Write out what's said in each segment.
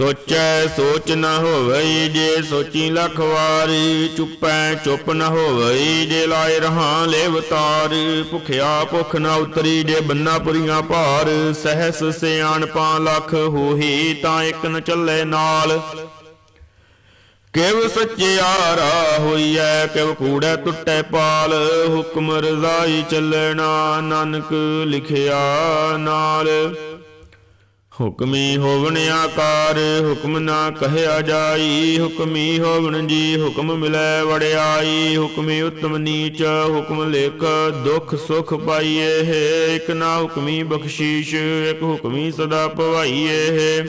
ਸੋਚੈ ਸੋਚ ਨ ਹੋਵਈ ਜੇ ਸੋਚੀ ਲਖ ਵਾਰੀ, ਚੁੱਪੈ ਚੁੱਪ ਨ ਹੋਵਈ ਜੇ ਲਾਏ ਰਹਾ ਲੇਵਤਾਰ ਭੁਖਿਆ ਭੁਖ ਨ ਉਤਰੀ ਜੇ ਬੰਨਾ ਪੁਰੀਆਂ ਭਾਰ। ਸਹਸ ਸਿਆਣਪਾਂ ਲਖ ਹੋਹੀ ਤਾਂ ਇਕ ਨ ਚੱਲੇ ਨਾਲ। ਕਿਵ ਸੱਚਿਆਰਾ ਹੋਈਐ, ਕਿਵ ਕੂੜੈ ਟੁੱਟੈ ਪਾਲ। ਹੁਕਮ ਰਜ਼ਾਈ ਚੱਲਣਾ, ਨਾਨਕ ਲਿਖਿਆ ਨਾਲ। ਹੁਕਮੀ ਹੋਵਣ ਆਕਾਰ, ਹੁਕਮ ਨਾ ਕਹਿਆ ਜਾਈ। ਹੁਕਮੀ ਹੋਵਣ ਜੀ, ਹੁਕਮ ਮਿਲੈ ਵੜਿਆਈ। ਹੁਕਮੀ ਉਤਮ ਨੀਚ, ਹੁਕਮ ਲੇਖ ਦੁਖ ਸੁਖ ਪਾਈਏ ਹੈ। ਇਕ ਨਾ ਹੁਕਮੀ ਬਖਸ਼ੀਸ਼, ਇਕ ਹੁਕਮੀ ਸਦਾ ਪਵਾਈਏ ਹੈ।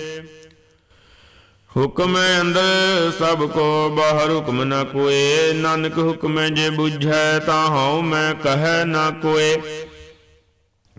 ਹੁਕਮ ਅੰਦਰ, ਸਭ ਕੋ ਬਾਹਰ ਹੁਕਮ ਨ ਕੋਏ। ਨਾਨਕ ਹੁਕਮ ਜੇ ਬੁਝੈ, ਤਾਂ ਹਉ ਮੈਂ ਕਹੈ ਨ ਕੋਏ।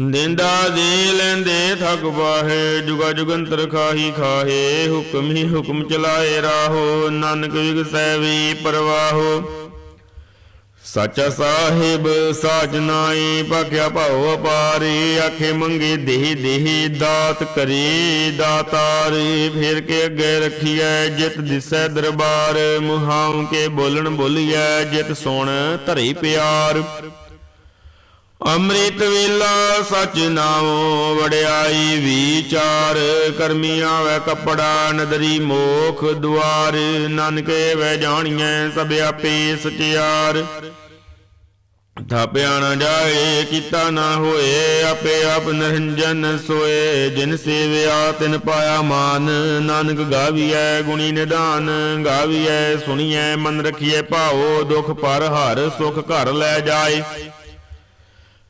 ਦਿੰਦਾ ਦੇ ਲੈਂਦੇ ਥਕ ਬਾਹੇ ਜੁਗਾ ਜੁਗੰਤਰ ਖਾਹੀ ਖਾਹੇ, ਹੁਕਮ ਹੀ ਹੁਕਮ ਚਲਾਏ ਰਾਹੋ, ਨਾਨਕ ਵਿਗਸੈ ਵੀ ਪਰਵਾਹੋ। ਸੱਚਾ ਸਾਹਿਬ, ਸਾਚ ਨਾਈ ਭਾਖਿਆ ਭਾਉ ਅਪਾਰੀ, ਆਖੇ ਮੰਗੇ ਦੇਹ ਦੇਹ, ਦਾਤ ਕਰੀ ਦਾਤਾਰ, ਫਿਰ ਕੇ ਅੱਗੇ ਰਖੀਐ ਜਿਤ ਦਿਸੈ ਦਰਬਾਰ, ਮੁਹਾਉ ਕੇ ਬੋਲਣ ਬੋਲੀਐ ਜਿਤ ਸੁਣ ਧਰੇ ਪਿਆਰ। ਅੰਮ੍ਰਿਤ ਵੇਲਾ ਸਚ ਨਾਮੋ ਵੜਿਆਈ ਵਿਚਾਰ, ਕਰਮੀ ਆਵੇ ਕਪੜਾ, ਨਦਰੀ ਮੋਖ ਦੁਆਰ, ਨਾਨਕੇ ਵੈ ਜਾਣੀਐ ਸਭ ਆਪੇ ਸਚਿਆਰ। ਥਾਪਿਆ ਨਾ ਜਾਏ, ਕੀਤਾ ਨਾ ਹੋਏ, ਆਪੇ ਆਪ ਨਿਰੰਜਨ ਸੋਏ, ਜਿਨ ਸੇਵਿਆ ਤਿਨ ਪਾਇਆ ਮਾਨ, ਨਾਨਕ ਗਾਵੀਐ ਗੁਣੀ ਨਿਦਾਨ ਗਾਵੀਐ ਸੁਣੀਐ ਮਨ ਰਖੀਐ ਭਾਓ ਦੁਖ ਪਰ ਹਰ ਸੁਖ ਘਰ ਲੈ ਜਾਏ।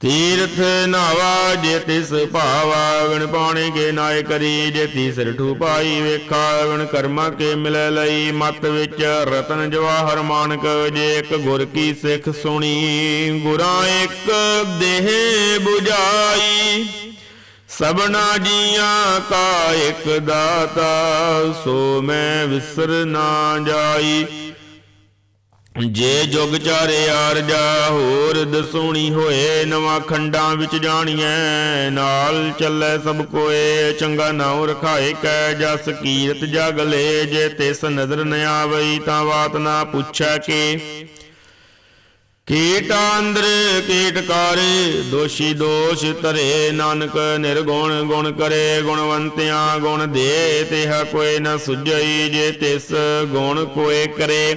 ਤੀਰਥ ਨਾਵਾ ਜੇ ਤਿਸ ਭਾਵਾ ਗਣ ਪਾਣੇ ਕੇ ਨਾਇ ਕਰੀ, ਜੇ ਤੀਸਰ ਠੂ ਪਾਈ ਵੇਖਾ ਗਣ ਕਰਮਾ ਕੇ ਮਿਲ ਲਈ, ਮਤ ਵਿੱਚ ਰਤਨ ਜਵਾਹਰ ਮਾਨਕ, ਜੇ ਇੱਕ ਗੁਰ ਕੀ ਸਿੱਖ ਸੁਣੀ, ਗੁਰਾਂ ਇੱਕ ਦੇਹ 부ਜਾਈ ਸਭਨਾ ਜੀਆਂ ਕਾ ਇੱਕ ਦਾਤਾ, ਸੋ ਮੈਂ ਵਿਸਰ ਨਾ ਜਾਈ। ਜੇ ਜੁਗ ਚਾਰੇ ਆਰਜਾ ਹੋਰ ਦਸੂਣੀ ਹੋਏ, ਨਵਾਂ ਖੰਡਾਂ ਵਿੱਚ ਜਾਣੀਐ। ਨਾਲ ਚੱਲੇ ਸਭ ਕੋਏ, ਚੰਗਾ ਨਾਉ ਰਖਾਏ ਕੈ ਜਸ ਕੀਰਤ ਜਗ ਲੈ। ਜੇ ਤਿਸ ਨਜ਼ਰ ਨ ਆਵਈ ਤਾਂ ਬਾਤ ਨਾ ਪੁੱਛੈ ਕੇ। ਕੀਟ ਅੰਦਰ ਕੀਟਕਾਰ ਦੋਸ਼ੀ ਦੋਸ਼ ਧਰੇ। ਨਾਨਕ ਨਿਰਗੁਣ ਗੁਣ ਕਰੇ, ਗੁਣਵੰਤਿਆਂ ਗੁਣ ਦੇ। ਤਿਹ ਕੋਈ ਨ ਸੁਝਈ, ਜੇ ਤਿਸ ਗੁਣ ਕੋਏ ਕਰੇ।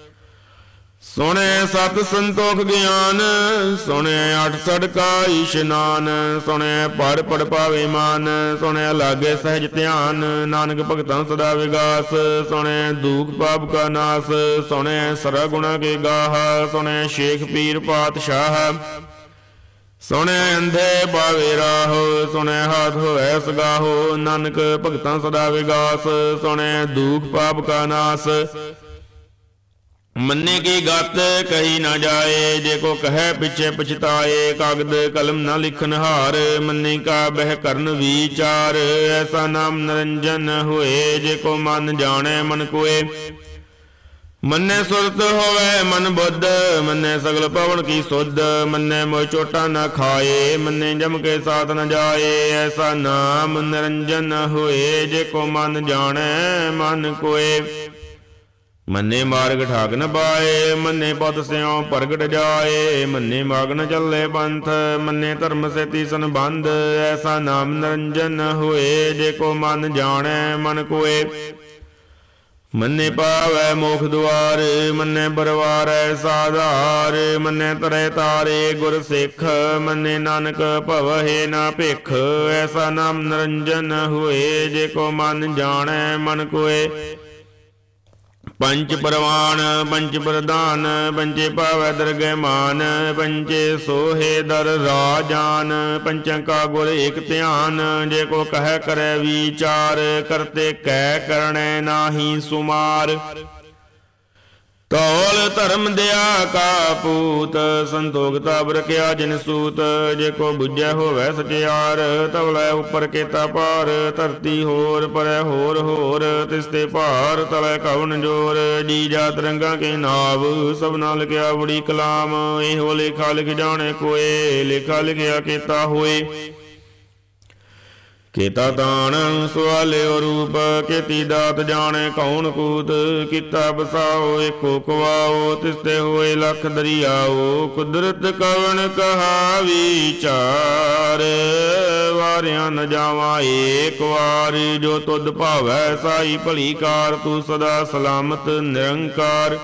ਸੁਣੇ ਸਤ ਸੰਤੋਖ ਗਿਆਨ, ਸੁਣੇ ਅਠ ਸੜਕਾ ਇਸ਼ਨਾਨ, ਸੁਣੇ ਪੜ ਪੜ ਪਾਵੇ ਮਾਨ, ਸੁਣੇ ਲਾਗੇ ਸਹਿਜ ਧਿਆਨ, ਨਾਨਕ ਭਗਤਾਂ ਸਦਾ ਵਿਗਾਸ, ਸੁਣੇ ਦੂਖ ਪਾਪ ਕਾ ਨਾਸ, ਸੁਣੇ ਸਰਾ ਗੁਣਾ ਕੇ ਗਾਹ, ਸੁਣੇ ਸ਼ੇਖ ਪੀਰ ਪਾਤਸ਼ਾਹ, ਸੁਣੇ ਅੰਧੇ ਬਾਵੇ ਰਾਹੋ, ਸੁਣੇ ਹਾਥ ਹੋਏ ਸਗਾਹੋ, ਨਾਨਕ ਭਗਤਾਂ ਸਦਾ ਵਿਗਾਸ, ਸੁਣੇ ਦੂਖ ਪਾਪ ਕਾ ਨਾਸ ਮੰਨੇ ਕੀ ਗਤ, ਕਹੀ ਨਾ ਜਾਏ, ਜੇ ਕੋ ਕਹੈ ਪਿਛੇ ਪਛਤਾਏ, ਕਾਗਦ ਕਲਮ ਨਾ ਲਿਖਨ ਹਾਰ, ਮੰਨੇ ਕਾ ਬਹਿ ਕਰਨ ਵਿਚਾਰ, ਐਸਾ ਨਾਮ ਨਰੰਜਨ ਹੋਏ, ਜੇ ਕੋ ਮਨ ਜਾਣੈ ਮਨ ਕੋਏ। ਮੰਨੇ ਸੁਰਤ ਹੋਵੇ ਮਨ ਬੁੱਧ, ਮੰਨੇ ਸਗਲ ਪਵਨ ਕੀ ਸੁਧ, ਮੰਨੇ ਮੋਇ ਚੋਟਾ ਨਾ ਖਾਏ, ਮੰਨੇ ਜਮ ਕੇ ਸਾਥ ਨਾ ਜਾਏ, ਐਸਾ ਨਾਮ ਨਿਰੰਜਨ ਹੋਏ, ਜੇ ਕੋ ਮਨ ਜਾਣੈ ਮਨ ਕੋਏ। ਮੰਨੇ ਮਾਰਗ ਠਾਕ ਨ ਪਾਏ ਮੰਨੇ ਪਦ ਸਿਉ ਪ੍ਰਗਟ ਜਾਏ, ਮੰਨੇ ਮਾਗ ਨ ਚੱਲੇ ਪੰਥ, ਮੰਨੇ ਧਰਮ ਸੇਤੀ ਸੰਬੰਧ, ਐਸਾ ਨਾਮ ਨਿਰੰਜਨ ਹੋਏ, ਜੇ ਕੋ ਮਨ ਜਾਣੈ, ਮਨ ਕੋਏ। ਮੰਨੇ ਪਾਵੈ ਮੁਖ ਦੁਆਰ, ਮੰਨੇ ਪਰਵਾਰੈ ਸਾਧਾਰ, ਮੰਨੇ ਤਰੇ ਤਾਰੇ ਗੁਰ ਸਿੱਖ, ਮੰਨੇ ਨਾਨਕ ਭਵਹਿ ਨਾ ਭਿਖ, ਐਸਾ ਨਾਮ ਨਿਰੰਜਨ ਹੋਏ, ਜੇ ਕੋ ਮਨ ਜਾਣੈ, ਮਨ ਕੋਏ। ਪੰਚ ਪਰਵਾਨ ਪੰਚ ਪ੍ਰਧਾਨ ਪੰਚੇ ਪਾਵੈ ਦਰਗਹਿ ਮਾਨ ਪੰਚੇ ਸੋਹੇ ਦਰ ਰਾਜਾਨ ਪੰਚਾਂ ਕਾ ਗੁਰ ਏਕ ਧਿਆਨ ਜੇ ਕੋ ਕਹਿ ਕਰੈ ਵਿਚਾਰ ਕਰਤੇ ਕਹਿ ਕਰਣੈ ਨਾਹੀ ਸੁਮਾਰ। ਤੌਲ ਧਰਮ ਦਿਆ ਕਾ ਪੂਤ ਸੰਤੋਖ ਤਬ ਜਿਨ ਸੂਤ, ਜੇ ਕੋ ਬੁੱਝੈ ਹੋਵੈ ਸਚਿਆਰ ਤਵਲੇ ਉਪਰ ਕੇਤਾ ਪਾਰ ਧਰਤੀ ਹੋਰ ਪਰੈ ਹੋਰ ਹੋਰ, ਤਿਸ ਤੇ ਭਾਰ ਤਲੇ ਕਵਨ ਜੋਰ ਜੀ ਜਾ ਰੰਗਾ ਕੇ ਨਾਵ, ਸਭ ਨਾਲ ਲਿਖਿਆ ਬੜੀ ਕਲਾਮ, ਇਹੋ ਲੇਖਾ ਲਿਖ ਜਾਣੇ ਕੋਏ, ਲੇਖਾ ਲਿਖਿਆ ਕੀਤਾ ਹੋਏ। ਕੀਤਾ ਤਾਣ ਸਵਾਲਿਓ ਰੂਪ ਕੀਤੀ ਦਾਤ ਜਾਣੇ, ਕੌਣ ਕੂਤ? ਕੀਤਾ ਬਸਾਓ, ਏਕੋ ਕਵਾਓ, ਤਿਸਤੇ ਹੋਏ ਲੱਖ ਦਰਿਆਓ, ਕੁਦਰਤ ਕਵਣ ਕਹਾ ਵਿਚਾਰ ਵਾਰਿਆ ਨ ਜਾਵਾਂ ਏਕ ਵਾਰ, ਜੋ ਤੁਧ ਭਾਵੈ ਸਾਈ ਭਲੀ ਕਾਰ, ਤੂੰ ਸਦਾ ਸਲਾਮਤ ਨਿਰੰਕਾਰ।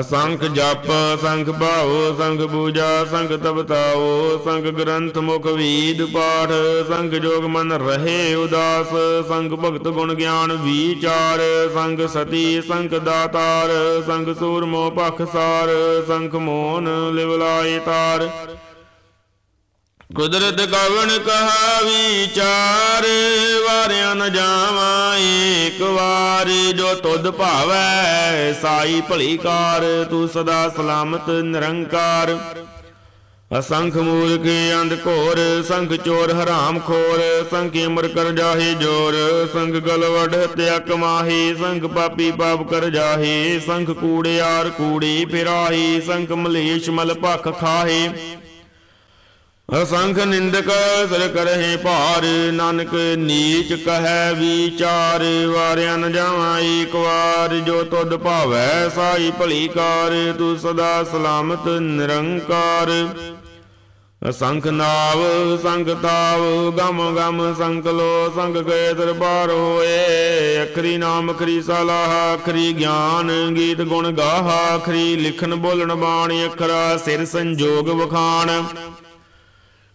ਅਸੰਖ ਜਪ, ਸੰਖ ਭਾਉ, ਸੰਖ ਪੂਜਾ, ਸੰਖ ਤਪਤਾਓ ਸੰਖ ਗ੍ਰੰਥ ਮੁਖ ਵੀਦ ਪਾਠ, ਸੰਖ ਜੋਗ ਮਨ ਰਹੇ ਉਦਾਸ, ਸੰਖ ਭਗਤ ਗੁਣ ਗਿਆਨ ਵਿਚਾਰ, ਸੰਖ ਸਤੀ, ਸੰਖ ਦਾਤਾਰ, ਸੰਖ ਸੂਰਮੋ ਪਖਸਾਰ ਸੰਖ ਮੋਹਨ ਲਿਵਲਾਏ ਤਾਰ। ਕੁਦਰਤ ਕਵਣ ਕਹਾ ਵਿਚਾਰ ਵਾਰਿਆ ਨ ਜਾਵਾਂ ਏਕ ਵਾਰ ਜੋ ਤੁਧ ਭਾਵੈ ਸਾਈ ਭਲੀ ਕਾਰ ਤੂੰ ਸਦਾ ਸਲਾਮਤ ਨਿਰੰਕਾਰ। ਅਸੰਖ ਮੂਰਖ ਅੰਧ ਘੋਰ ਸੰਖ ਚੋਰ ਹਰਾਮ ਖੋਰ ਸੰਖ ਅਮਰ ਕਰ ਜਾਹੇ ਜੋਰ ਸੰਖ ਗਲਵੜ ਵਡ ਹਤਿਆ ਕਮਾਹੀ ਸੰਖ ਪਾਪੀ ਪਾਪ ਕਰ ਜਾਹੇ ਸੰਖ ਕੂੜਿਆਰ ਕੂੜੀ ਫਿਰਾਹੀ ਸੰਖ ਮਲੇਸ਼ ਮਲ ਭਖ ਖਾਹੇ। ਅਸੰਖ ਨਿੰਦਕ ਸਰ ਕਰਹਿ ਭਾਰ, ਨਾਨਕ ਨੀਚ ਕਹੈ ਵਿਚਾਰ, ਵਾਰਿਆ ਨ ਜਾਵਾਂ ਏਕ ਵਾਰ, ਜੋ ਤੁਧ ਭਾਵੈ ਸਾਈ ਭਲੀ ਕਾਰ, ਤੂੰ ਸਦਾ ਸਲਾਮਤ ਨਿਰੰਕਾਰ। ਅਸੰਖ ਨਾਵ ਸੰਗ ਤਾਵ, ਗਮ ਗਮ ਸੰਕਲੋ ਸੰਗ ਗਏ ਦਰਬਾਰ ਹੋਏ। ਅਖਰੀ ਨਾਮ, ਅਖਰੀ ਸਲਾਹ ਅਖਰੀ ਗਿਆਨ, ਗੀਤ ਗੁਣ ਗਾਹ, ਅਖਰੀ ਲਿਖਣ ਬੋਲਣ ਬਾਣੀ, ਅਖਰਾ ਸਿਰ ਸੰਜੋਗ ਵਖਾਣ।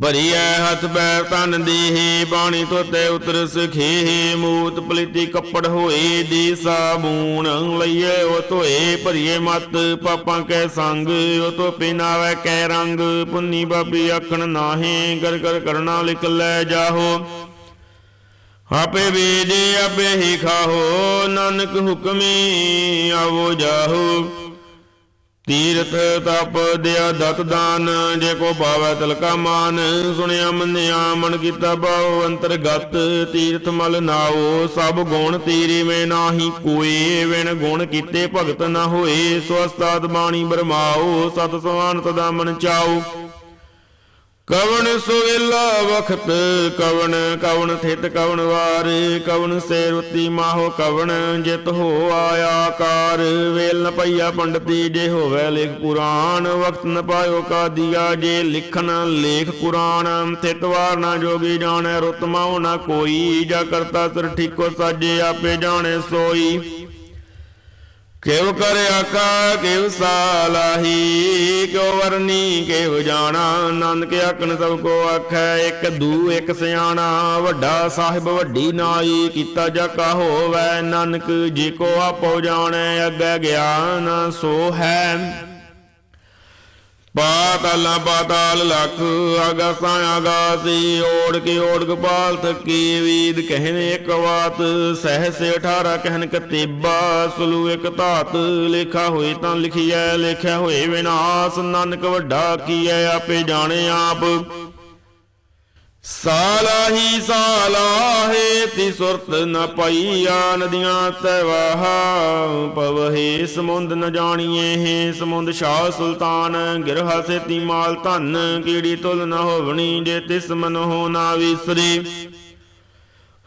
ਭਰੀਐ ਹੱਥ ਪੈਰ ਤਨ ਦੇਹੇ ਬਾਣੀ ਤੋਤੇ ਉਤਰ ਸਖੇਹੇ ਮੂਤ ਪਲੀਤੀ ਕੱਪੜ ਹੋਏ ਦੀ ਸਾਬੂਨ ਲਈਏ, ਉਹ ਧੋਏ ਭਰੀਏ ਮਤ ਪਾਪਾਂ ਕੈ ਸੰਗ। ਉਹ ਤੋ ਪਿਨਾਵੇ ਕੈ ਰੰਗ, ਪੁੰਨੀ ਬਾਬੀ ਆਖਣ ਨਾਹੀ ਕਰ ਕਰ ਕਰਨਾ ਲਿਖ ਲੈ ਜਾਹੋ। ਆਪੇ ਵੇਦੇ ਆਪੇ ਹੀ ਖਾਹੋ, ਨਾਨਕ ਹੁਕਮੀ ਆਵੋ ਜਾਹੋ। ਤੀਰਥ ਤਪ ਦਿਆ ਦਤ ਦਾਨ, ਜੇ ਕੋ ਪਾਵੈ ਤਿਲਕਾ ਮਾਨ। ਸੁਣਿਆ ਮੰਨਿਆ ਮਨ ਕੀਤਾ ਬਾਉ ਅੰਤਰਗਤ, ਤੀਰਥ ਮਲ ਨਾਓ ਸਭ ਗੁਣ ਤੀਰੇ ਮੈਂ ਨਾਹੀ। ਕੋਏ ਵਿਣ ਗੁਣ ਕੀਤੇ ਭਗਤ ਨਾ ਹੋਏ ਸੋ ਬਾਣੀ ਬਰਮਾਓ ਸਤ ਸਵਾਨ ਸਦਾ ਮਨ ਚਾਓ ਕਵਣ ਸੁਵੇਲਾ ਵਖਤ, ਕਵਣ ਕਵਣ ਥਿਤ ਕਵਣ ਵਾਰ, ਕਵਣ ਸੇ ਰੁਤੀ ਮਾਹੋ ਕਵਣ, ਜਿਤ ਹੋ ਆਇਆ ਕਾਰ ਵੇਲ ਨ ਪਈਆ ਪੰਡਤੀ ਜੇ ਹੋਵੇ ਲਿਖ ਪੁਰਾਣ ਵਕਤ ਨ ਪਾਇਓ ਕਾ ਦੀਆ ਜੇ ਲਿਖਣ ਲੇਖ ਕੁਰਾਨ। ਥਿਤ ਵਾਰ ਨਾ ਜੋਗੀ ਜਾਣੈ ਰੁਤ ਮਾਉ ਨਾ ਕੋਈ, ਜਾ ਕਰਤਾ ਸਿਰ ਠੀਕੋ ਸਾਜੇ, ਆਪੇ ਜਾਣੈ ਸੋਈ। ਕਿਵ ਕਰ ਆਕਾ ਕਿਵ ਸਾਲਾਹੀ, ਕਿਉ ਵਰਨੀ ਕਿਵ ਜਾਣਾ ਆਨੰਦ ਕੇ ਆਖਣ ਸਭ ਕੋ ਆਖੈ, ਇੱਕ ਦੂ, ਇੱਕ ਸਿਆਣਾ, ਵੱਡਾ ਸਾਹਿਬ ਵੱਡੀ ਨਾਈ, ਕੀਤਾ ਜਾ ਕਾ ਹੋਵੈ, ਨਾਨਕ ਜੀ ਕੋ ਆਪੋ ਜਾਣੈ, ਅੱਗੇ ਗਿਆਨ ਸੋ ਹੈ। ਪਾਤਾਲਾਂ ਪਾਤਾਲ ਲਖ ਆਗਾਸਾਂ ਆਗਾਸੀ ਓੜ ਕੇ ਓੜ ਗੋਪਾਲ ਥਕੀ ਵੀਦ ਕਹਿਨੇ ਇੱਕ ਬਾਤ। ਸਹਸ 18 ਕਹਿਨ ਕਤੀਬਾ, ਸੁਲੂ ਇੱਕ ਧਾਤ। ਲੇਖਾ ਹੋਏ ਤਾਂ ਲਿਖੀਐ, ਲਿਖਿਆ ਹੋਏ ਵਿਨਾਸ਼। ਨਾਨਕ ਵੱਡਾ ਕੀਐ, ਆਪੇ ਜਾਣੇ ਆਪ। ਸਾਲਾ ਸਾਲਾਹੀ ਸਾਲਾਹੇ ਤੀ ਸੁਰਤ ਨ ਪਈਆ ਨਦੀਆਂ ਤੈ ਪਵਹੇ ਸਮੁੰਦ ਨ ਜਾਣੀਏ ਹੈ, ਸਮੁੰਦ ਸ਼ਾਹ ਸੁਲਤਾਨ। ਗਿਰਹਾ ਸੇ ਸੇਤੀ ਮਾਲ ਧਨ, ਕੀੜੀ ਤੁਲ ਨ ਹੋਵਣੀ ਜੇ ਤਿਸ ਮਨ ਹੋ ਨਾ ਵਿਸਰੀ।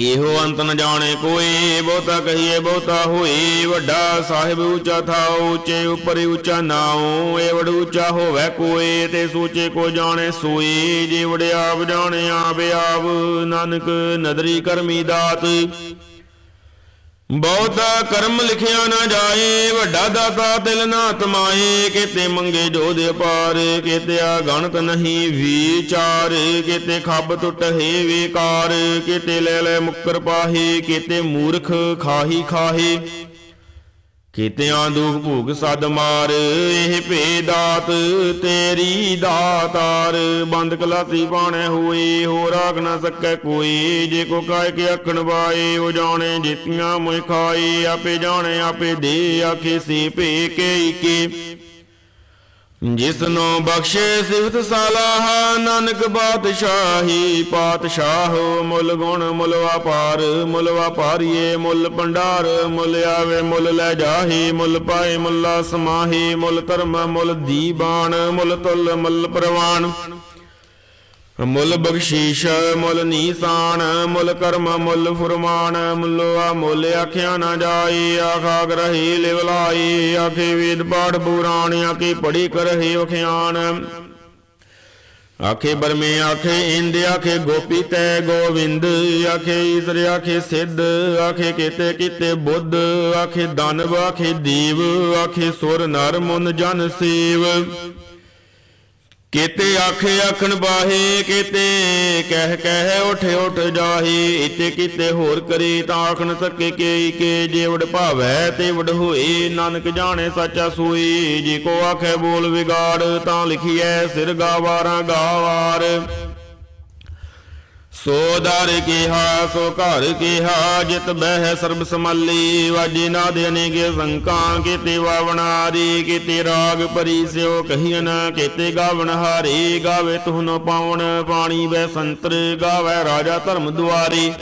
ਇਹੋ ਅੰਤ ਨ ਜਾਣੇ ਕੋਈ, ਬਹੁਤਾ ਕਹੀਏ ਬਹੁਤਾ ਹੋਈ, ਵੱਡਾ ਸਾਹਿਬ ਉੱਚਾ ਥਾਉ, ਉੱਚੇ ਉਪਰ ਉੱਚਾ ਨਾਉ ਏ ਉੱਚਾ ਹੋਵੇ ਕੋਈ, ਤੇ ਸੂਚੇ ਕੋ ਜਾਣੇ ਸੋਈ, ਜੇ ਵਡ ਆਪ ਜਾਣੇ ਆਪ ਆਪ, ਨਾਨਕ ਨਦਰੀ ਕਰਮੀ ਦਾਤ ਬਹੁਤਾ ਕਰਮ ਲਿਖਿਆ ਨਾ ਜਾਏ, ਵੱਡਾ ਦਾਤਾ ਦਿਲ ਨਾ ਤਮਾਏ ਕਿਤੇ ਮੰਗੇ ਜੋ ਦੇ ਪਾਰ ਕਿਤੇ ਆ ਗਣਤ ਨਹੀਂ ਵਿਚਾਰ, ਕਿਤੇ ਖੱਬ ਟੁੱਟੇ ਵਿਕਾਰ, ਕਿਤੇ ਲੈ ਲੈ ਮੁੱਕਰ ਪਾਹੀ, ਕਿਤੇ ਮੂਰਖ ਖਾਹੀ ਖਾਹੀ। ਕੀਤਿਆਂ ਦੁਖ ਭੂਖ ਸਦ ਮਾਰ, ਇਹ ਭੇ ਤੇਰੀ ਦਾਤਾਰ। ਬੰਦ ਕਲਾਸੀ ਬਾਣੈ ਹੋਏ ਹੋ ਰਾਖ ਨਾ ਸਕੈ ਕੋਈ। ਜੇ ਕੋ ਕਾਇ ਕੇ ਅਖਣ ਵਾਏ, ਉਹ ਜਾਣੇ ਜਿਤੀਆਂ ਮੋਇ ਖਾਏ ਆਪੇ ਜਾਣੇ, ਆਪੇ ਦੇ ਆਖੇ, ਸੀ ਭੇ ਕੇ ਕੇ ਜਿਸਨੋ ਬਖਸ਼ੇ ਸਿਫਤ ਸਾਲਾਹ, ਨਾਨਕ ਬਾਦਸ਼ਾਹੀ ਪਾਤਸ਼ਾਹ, ਮੁੱਲ ਗੁਣ ਮੁੱਲ ਵਪਾਰ, ਮੁੱਲ ਵਪਾਰੀਏ ਮੁੱਲ ਭੰਡਾਰ, ਮੁੱਲ ਆਵੇ ਮੁੱਲ ਲੈ ਜਾਹੀ, ਮੁੱਲ ਪਾਏ ਮੁੱਲਾ ਸਮਾਹੀ, ਮੁੱਲ ਧਰਮ ਮੁੱਲ ਦੀਬਾਨ, ਮੁੱਲ ਤੁਲ ਮੁੱਲ ਪ੍ਰਵਾਨ। ਮੁੱਲ ਬਖਸ਼ੀਸ਼, ਮੁੱਲ ਨੀਸਾਨ, ਮੁੱਲ ਕਰਮ, ਮੁੱਲ ਫੁਰਮਾਨ ਮੁੱਲਵਾ ਮੁੱਲ ਆਖਿਆ ਨਾ ਜਾਈ, ਆਖਾ ਗ੍ਰਹੀ ਲਿਵਲਾਈ ਆਖੇ ਵੇਦ ਪਾਠ ਪੁਰਾਣ, ਆਖੇ ਪੜੀ ਕਰਹੀ ਵਖਿਆਨ ਆਖੇ ਬਰਮੇ, ਆਖੇ ਇੰਦ, ਆਖੇ ਗੋਪੀ ਤੈ ਗੋਵਿੰਦ, ਆਖੇ ਈਸਰ, ਆਖੇ ਸਿੱਧ, ਆਖੇ ਕੀਤੇ ਕੀਤੇ ਬੁੱਧ, ਆਖੇ ਦਾਨਵ ਆਖੇ ਦੀਵ, ਆਖੇ ਸੁਰ ਨਰ ਮੁਨ ਜਨ ਸੇਵ। ਕੀਤੇ ਆਖੇ ਆਖਣ ਬਾਹੇ, ਕੀਤੇ ਕਹਿ ਕਹਿ ਉਠ ਉਠ ਜਾਹੀ, ਇਤੇ ਕੀਤੇ ਹੋਰ ਕਰੇ ਤਾਂ ਆਖਣ ਸਕੇ ਕੇ ਕੇ, ਜੇ ਵਡ ਭਾਵੈ ਤੇ ਵਡ ਹੋਏ, ਨਾਨਕ ਜਾਣੇ ਸਾਚਾ ਸੋਈ ਜੇ ਕੋ ਆਖੇ ਬੋਲ ਵਿਗਾੜ ਤਾਂ ਲਿਖੀਐ ਸਿਰ ਗਾਵਾਰਾਂ ਗਾਵਾਰ। ਸੋ ਦਰ ਕੀਹਾ, ਸੋ ਘਰ ਕਿਹਾ, ਜਿਤ ਬਹਿ ਸਰਬ ਸਮਾਲੀ ਵਾਜੀ ਨਾਦ ਅਨੇਕੇ ਸੰਕਾਂ ਕੀਤੇ ਵਾਵਣਾਰੀ, ਕੀਤੇ ਰਾਗ ਭਰੀ ਸਿਓ ਕਹੀਨ ਕੀਤੇ ਗਾਵਣ ਹਾਰੀ, ਗਾਵੇ ਤੁਹਨੋ ਪਾਉਣ, ਪਾਣੀ ਬੈ ਸੰਤਰ, ਗਾਵੇ ਰਾਜਾ ਧਰਮ ਦੁਆਰੀ।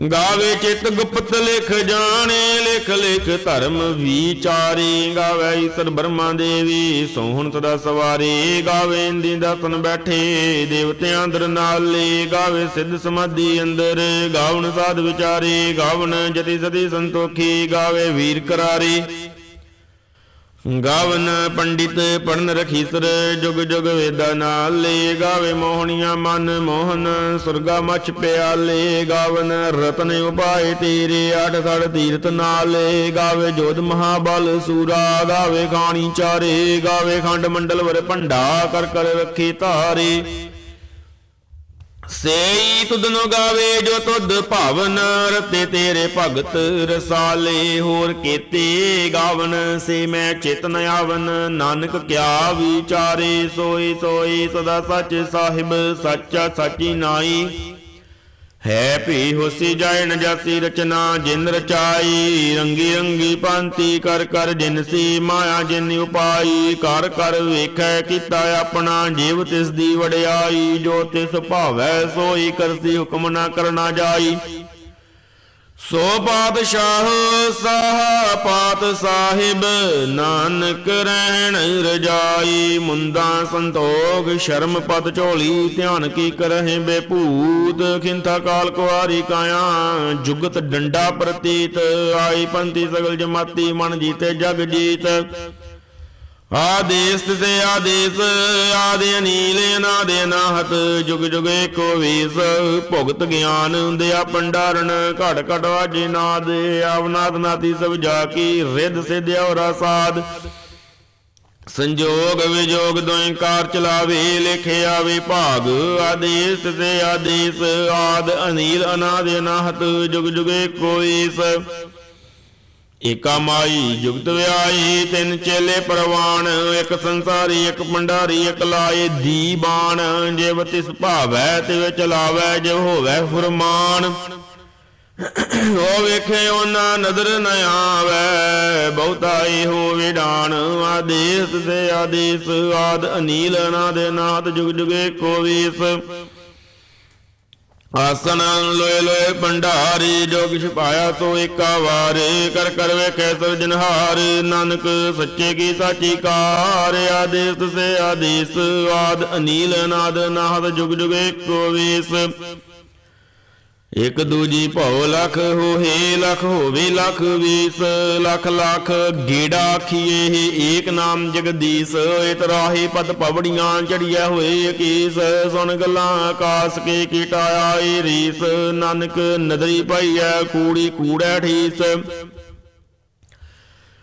ਗਾਵੇ ਚਿਤ ਗੁਪਤ ਲਿਖ ਜਾਣੇ, ਲਿਖ ਲਿਖ ਧਰਮ ਵਿਚਾਰੀ। ਗਾਵੇ ਈਸਰ ਬ੍ਰਹਮਾ ਦੇਵੀ, ਸੋਹਣ ਸਦਾ ਸਵਾਰੀ। ਗਾਵੇ ਇੰਦੀ ਦਸਨ ਬੈਠੇ, ਦੇਵਤਿਆਂ ਅੰਦਰ ਨਾਲੇ। ਗਾਵੇ ਸਿੱਧ ਸਮਾਧੀ ਅੰਦਰ, ਗਾਵਣ ਸਾਧ ਵਿਚਾਰੀ। ਗਾਵਣ ਜਤੀ ਸਦੀ ਸੰਤੋਖੀ, ਗਾਵੇ ਵੀਰ ਕਰਾਰੀ। ਗਾਵਨ ਪੰਡਿਤ ਪੜਨ ਰਖੀਸਰ, ਜੁਗ ਜੁਗ ਵੇਦਾ ਨਾਲੇ ਗਾਵੇ ਮੋਹਣੀਆਂ ਮਨ ਮੋਹਨ, ਸੁਰਗਾ ਮਛ ਪਿਆਲੇ ਗਾਵਨ ਰਤਨ ਉਪਾਏ ਤੇਰੇ, ਅਠ ਸੜ ਤੀਰਤ ਨਾਲੇ ਗਾਵੇ ਜੋਧ ਮਹਾਬਲ ਸੂਰਾ, ਗਾਵੇ ਖਾਣੀ ਚਾਰੇ, ਗਾਵੇ ਖੰਡ ਮੰਡਲ ਵਰ ਭੰਡਾ, ਕਰ ਕਰ ਰੱਖੀ ਧਾਰੇ ਸੇਈ ਤੁਧਨੋ ਗਾਵੇ ਜੋ ਤੁਧ ਭਾਵਨ, ਰਤੇ ਤੇਰੇ ਭਗਤ ਰਸਾਲੇ। ਹੋਰ ਕੀਤੇ ਗਾਵਨ, ਸੇ ਮੈਂ ਚੇਤਨ ਆਵਨ। ਨਾਨਕ ਕਿਆ ਵਿਚਾਰੇ ਸੋਈ ਸੋਈ ਸਦਾ ਸੱਚ ਸਾਹਿਬ, ਸੱਚਾ ਸੱਚੀ ਨਾਈ ਹੈ ਭੀ ਹੋਸੀ ਜਾਏ ਨ ਜਾਸੀ ਰਚਨਾ, ਜਿਨ ਰਚਾਈ, ਰੰਗੀ ਰੰਗੀ ਪੰਤੀ ਕਰ ਕਰ ਜਿਨਸੀ ਮਾਇਆ ਜਿਨ ਉਪਾਈ, ਕਰ ਕਰ ਵੇਖੈ ਕੀਤਾ ਆਪਣਾ, ਜੀਵ ਤਿਸ ਦੀ ਵਡਿਆਈ, ਜੋ ਤਿਸ ਭਾਵੈ ਸੋਈ ਕਰਸੀ ਹੁਕਮ ਨਾ ਕਰਨਾ ਜਾਈ। ਸੋ ਪਾਤਸ਼ਾਹ ਸਾਹ ਪਾਤ ਸਾਹਿਬ, ਨਾਨਕ ਰਹਿਣ ਰਜਾਈ ਮੁੰਦਾ ਸੰਤੋਖ, ਸ਼ਰਮ ਪਤ ਝੋਲੀ, ਧਿਆਨ ਕੀ ਕਰਹਿ ਬੇਪੂਤ ਖਿੰਥਾ ਕਾਲ ਕੁਆਰੀ ਕਾਇਆ, ਜੁਗਤ ਡੰਡਾ ਪ੍ਰਤੀਤ, ਆਈ ਪੰਤੀ ਸਗਲ ਜਮਾਤੀ, ਮਨ ਜੀਤੇ ਜਗ ਜੀਤ। ਆਦੇਸ ਤੇ ਆਦੇਸ, ਆਦੇ ਅਨੀਲ ਅਨਾਦੇ ਅਨਾਹਤ ਜੁਗ ਜੁਗ ਏਕੋ ਵੀਸ। ਭੁਗਤ ਗਿਆਨ ਦਿਆ ਪੰਡਾਰਨ ਘਟ ਘਟ ਵਾਜੇ ਨਾਦ ਆਵਨਾਦ ਨਾਤੀ ਸਭ ਜਾ ਕੀ, ਰਿੱਧ ਸਿਧਿਆ ਔਰਾ ਸਾਧ ਸੰਜੋਗ ਵਿਜੋਗ ਦੋਇ ਕਾਰ ਚਲਾਵੇ ਲਿਖਿਆ ਆਵੇ ਭਾਗ। ਆਦੇਸ ਤੇ ਆਦੇਸ, ਆਦ ਅਨੀਲ, ਅਨਾਦ ਅਨਾਹਤ ਜੁਗ ਜੁਗ ਏਕੋ ਈਸ ਏਕਾ ਮਾਈ ਜੁਗਤ ਵਿਆਈ ਤਿੰਨ ਚੇਲੇ ਪਰਵਾਨ, ਇੱਕ ਸੰਸਾਰੀ, ਇੱਕ ਭੰਡਾਰੀ, ਇੱਕ ਲਾਏ ਦੀਬਾਨ। ਜਿਵ ਤਿਸ ਭਾਵੈ, ਤਿਵ ਚਲਾਵੈ, ਜਿਵ ਹੋਵੈ ਫਰਮਾਨ। ਉਹ ਵੇਖੇ ਉਹਨਾਂ ਨਦਰ ਨ ਆਵੈ ਬਹੁਤਾਈ ਹੋ ਵਿਡਾਨ। ਆਦੇਸ ਸੇ ਆਦੇਸ, ਆਦ ਅਨੀਲ ਅਨਾਦ ਨਾਦ ਜੁਗ ਜੁਗੇ ਕੋ ਵੀਸ। ਆਸਨ ਲੋਏ ਲੋਏ ਭੰਡਾਰੀ, ਜੋ ਕਿਛ ਪਾਇਆ ਸੋ ਏਕਾ ਵਾਰ। ਕਰ ਕਰ ਵੇਖੈ ਸਿਰਜਨਹਾਰ ਨਾਨਕ ਸੱਚੇ ਕੀ ਸਾਚੀ ਕਾਰ। ਆਦੇਸ ਸੇ ਆਦੇਸ, ਆਦ ਅਨੀਲ ਅਨਾਦ ਨਾਹਦ ਜੁਗ ਜੁਗ ਏਕੋ ਵੀਸ। ਇਕ ਦੂਜੀ ਭਉ ਲਖ ਹੋਏ ਲਖ ਹੋਵੇ ਲਖ ਵੀਸ, ਲਖ ਲਖ ਗੇੜਾ ਆਖੀਏ ਏਕ ਨਾਮ ਜਗਦੀਸ਼, ਇਤ ਰਾਹੀ ਪਦ ਪਵੜੀਆਂ ਚੜੀਐ ਹੋਏ ਅਕੀਸ ਸੁਣ ਗੱਲਾਂ ਆਕਾਸ ਕੇ ਕੀਟਾਇਆ ਏ ਰੀਸ, ਨਾਨਕ ਨਦਰੀ ਪਾਈਐ, ਕੂੜੀ ਕੂੜੈ ਠੀਸ।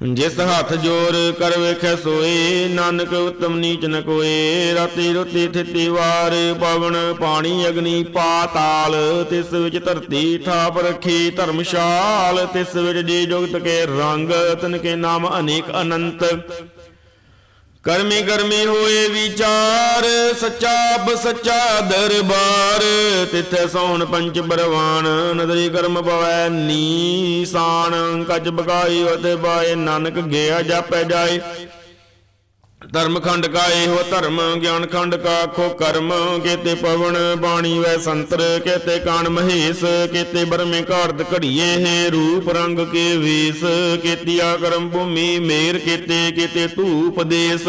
ਜਿਸ ਹੱਥ ਜੋਰ ਕਰ ਵੇਖੈ ਸੋਏ, ਨਾਨਕ ਉਤਮ ਨੀਚ ਨ ਕੋਏ। ਰਾਤੀ ਰੁਤੀ ਥਿਤੀ ਵਾਰ, ਪਵਨ ਪਾਣੀ ਅਗਨੀ ਪਾਤਾਲ ਤਿਸ ਵਿੱਚ ਧਰਤੀ ਥਾਪ ਰੱਖੀ ਧਰਮਸ਼ਾਲ। ਤਿਸ ਵਿੱਚ ਜੀ ਜੁਗਤ ਕੇ ਰੰਗ, ਤਨ ਕੇ ਨਾਮ ਅਨੇਕ ਅਨੰਤ। ਕਰਮੀ ਕਰਮੀ ਹੋਏ ਵਿਚਾਰ, ਸੱਚਾ ਬ ਸੱਚਾ ਦਰਬਾਰ। ਤਿੱਥੇ ਸੋਹਣ ਪੰਚ ਬਰਵਾਨ, ਨਦਰੀ ਕਰਮ ਪਵੈ ਨੀਸਾਨ। ਕੱਜ ਬਗਾਈ ਉਤੇ ਬਾਏ ਨਾਨਕ ਗਿਆ ਜਾਪੈ ਜਾਏ। ਧਰਮ ਖੰਡ ਕਾ ਇਹੋ ਧਰਮ ਗਿਆਨ ਖੰਡ ਕਾ ਆਖੋ ਕਰਮ। ਕੇਤੇ ਪਵਨ ਬਾਣੀ ਵੈ ਸੰਤਰ, ਕੇਤੇ ਕਾਣ ਮਹੇਸ਼, ਕੇਤੇ ਬਰਮੇ ਘਾਰਤ ਘੜੀਏ ਹੈ ਰੂਪ ਰੰਗ ਕੇ ਵੇਸ। ਕੇਤੀ ਆਕਰਮ ਭੂਮੀ ਮੇਰ ਕੇਤੇ ਕੇਤੇ ਧੂਪ ਦੇਸ।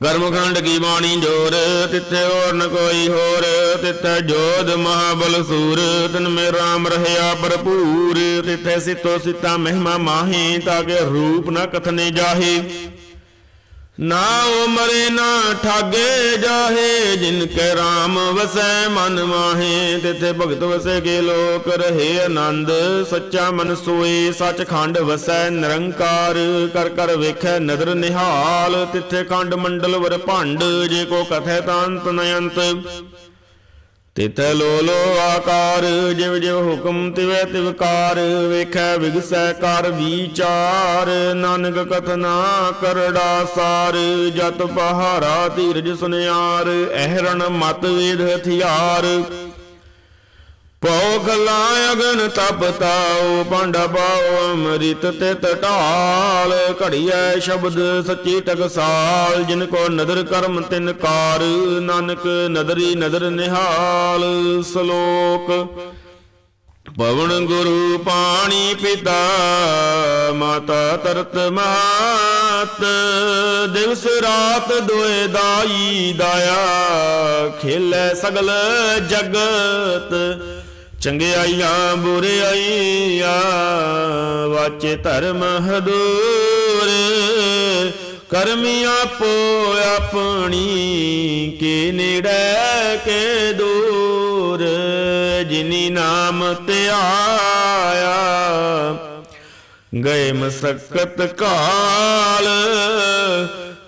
ਕਰਮਖੰਡ ਕੀ ਬਾਣੀ ਜੋਰ, ਤਿੱਥੇ ਹੋਰ ਨ ਕੋਈ ਹੋਰ, ਤਿੱਥੇ ਜੋਧ ਮਹਾਬਲ ਸੂਰ, ਤਨ ਮੇ RAM ਰਹਿਆ ਭਰਪੂਰ, ਤਿੱਥੇ ਸਿਤੋ ਸਿਤਾ ਮਹਿਮਾ ਮਾਹੀ ਤਾਕੇ ਰੂਪ ਨ ਕਥਨੇ ਜਾਹੀ। ਨਾ ਉਹ ਮਰੇ, ਨਾ ਠਾਗੇ ਜਾਹੇ ਜਿਨ ਕੈ RAM ਵਸੈ, ਮਨ ਮਾਹੇ। ਤਿੱਥੇ ਭਗਤ ਵਸੈ ਕੇ ਲੋਕ ਰਹੇ ਆਨੰਦ, ਸੱਚਾ ਮਨ ਸੋਏ, ਸੱਚਖੰਡ ਵਸੈ ਨਿਰੰਕਾਰ। ਕਰ ਕਰ ਵੇਖੈ ਨਦਰ ਨਿਹਾਲ, ਤਿੱਥੇ ਖੰਡ ਮੰਡਲ ਵਰ ਭੰਡ, ਜੇ ਕੋ ਕਥੈ ਤਾਂ ਅੰਤ ਨ ਅੰਤ। ਤਿਤੈ ਲੋ ਆਕਾਰ, ਜਿਵ ਜਿਵ ਹੁਕਮ ਤਿਵੈ ਤਿਵਕਾਰ ਵੇਖੈ ਵਿਗਸੈ ਕਰ ਵਿਚਾਰ, ਨਾਨਕ ਕਥਨਾ ਕਰੜਾ ਸਾਰ, ਜਤ ਪਹਾਰਾ ਧੀਰਜ ਸੁਨਿਆਰ, ਅਹਰਣ ਮਤ ਵੇਦ ਹਥਿਆਰ। ਪਉ ਖਲਾ ਅਗਨ ਤਪ ਤਾਉ ਭਾਂਡਾ ਪਾਉ ਅੰਮ੍ਰਿਤ ਤੇ ਟਟਾਲ ਘੜੀਐ ਸ਼ਬਦ ਸੱਚੀ ਟਕਸਾਲ, ਜਿਨ ਕੋ ਨਦਰ ਕਰਮ ਤਿਨ ਕਾਰ, ਨਾਨਕ ਨਦਰੀ ਨਦਰ ਨਿਹਾਲ। ਸ਼ਲੋਕ, ਪਵਨ ਗੁਰੂ ਪਾਣੀ ਪਿਤਾ, ਮਾਤਾ ਤਰਤ ਮਹਾਤ ਦਿਵਸ ਰਾਤ ਦੋਏ ਦਾਈ ਦਾਇਆ, ਖੇਲੇ ਸਗਲ ਜਗਤ। ਚੰਗਿਆਈਆਂ ਬੁਰਿਆਈਆਂ, ਵਾਚੇ ਧਰਮ ਹਦੂਰ। ਕਰਮੀ ਆਪੋ ਆਪਣੀ, ਕੇ ਨੇੜੇ, ਕੇ ਦੂਰ। ਜਿਨੀ ਨਾਮ ਧਿਆਇਆ ਗਏ ਮਸਕਤ ਕਾਲ।